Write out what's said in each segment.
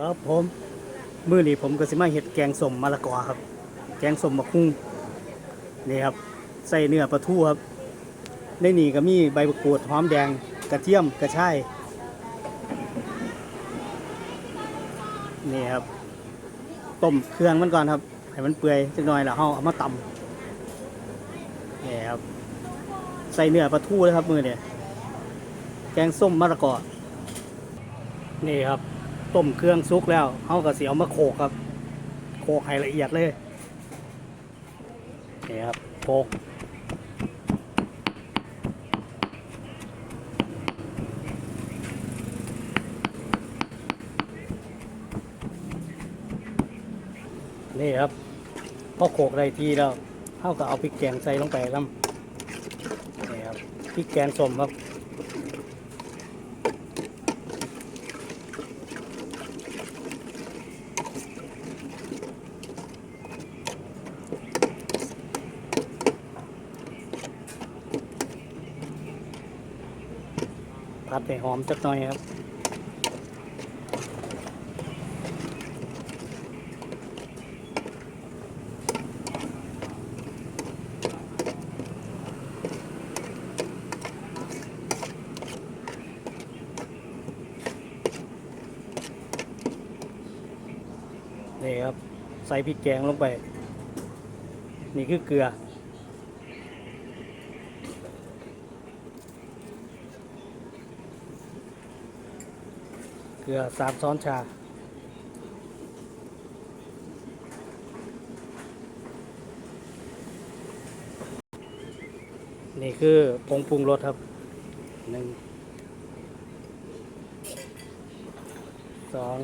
ครับผมมื้อนี้ผมก็สิมาเฮ็ดแกงส้มมะละกอครับ แกงส้มมะคุ้งนี่ครับใส่เนื้อปลาทูครับในนี่ก็มีใบมะกรูดหอมแดงกระเทียมกระชายนี่ครับต้มเครื่องมันก่อนครับให้มันเปื่อยจักหน่อยแล้วเฮาเอามาตำนี่ครับใส่เนื้อปลาทูเลยครับมือเนี่ยแกงส้มมะละกอนี่ครับ ต้มเครื่องซุกแล้วเขาก็เสียวมาโขกครับ โขกให้ละเอียดเลยนี่ครับโขกนี่ครับพอโขกได้ทีแล้วเขาก็เอาพริกแกงใส่ลงไปแล้วนี่ครับพริกแกงส้มครับ ผัดให้หอมสักหน่อยครับนี่ครับ ใส่พริกแกงลงไป นี่คือเกลือ เกลือสามช้อนชา นี่คือผงปรุงรสครับหนึ่งสอง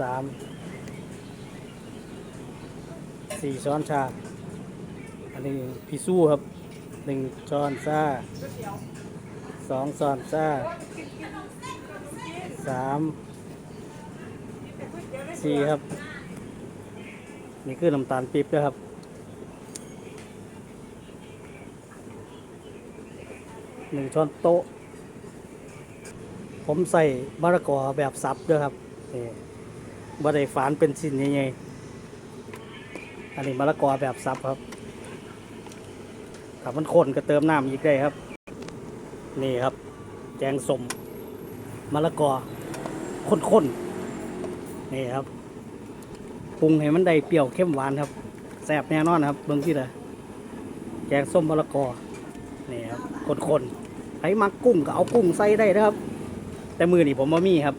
สามสี่ช้อนชา อันนี้พี่สู้ครับหนึ่งช้อนชา สองซอนซ่าสามสี่ครับ นี่คือน้ำตาลปี๊บด้วยครับหนึ่งช้อนโต๊ะ ผมใส่มะละกอแบบสับด้วยครับนี่บ่ไดฝานเป็นชิ้นใหญ่ๆอันนี้มะละกอแบบสับครับถ้ามันข้นก็เติมน้ำอีกได้ครับ นี่ครับ แกงส้มมะละกอข้นๆนี่ครับปรุงให้มันได้เปรี้ยวเข้มหวานครับแซ่บแน่นอนครับเบิ้งที่ละแกงส้มมะละกอนี่ครับข้นๆใครมักกุ้งก็เอากุ้งใส่ได้นะครับ แต่มือนี่ผมมามีครับ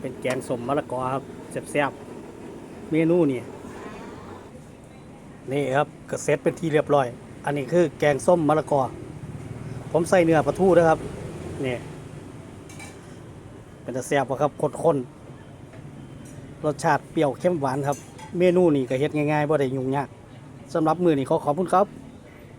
เป็นแกงส้มมะละกอครับแซ่บๆเมนูนี่นี่ครับก็เสร็จเป็นที่เรียบร้อย อันนี้คือแกงส้มมะละกอ ผมใส่เนื้อปลาทูนะครับ นี่ เป็นตะแซ่บครับข้นๆรสชาติเปรี้ยวเข้มหวานครับ เมนูนี่ก็เฮ็ดง่ายๆบ่ได้ยุ่งยากสำหรับมือนี้ขอขอบคุณครับ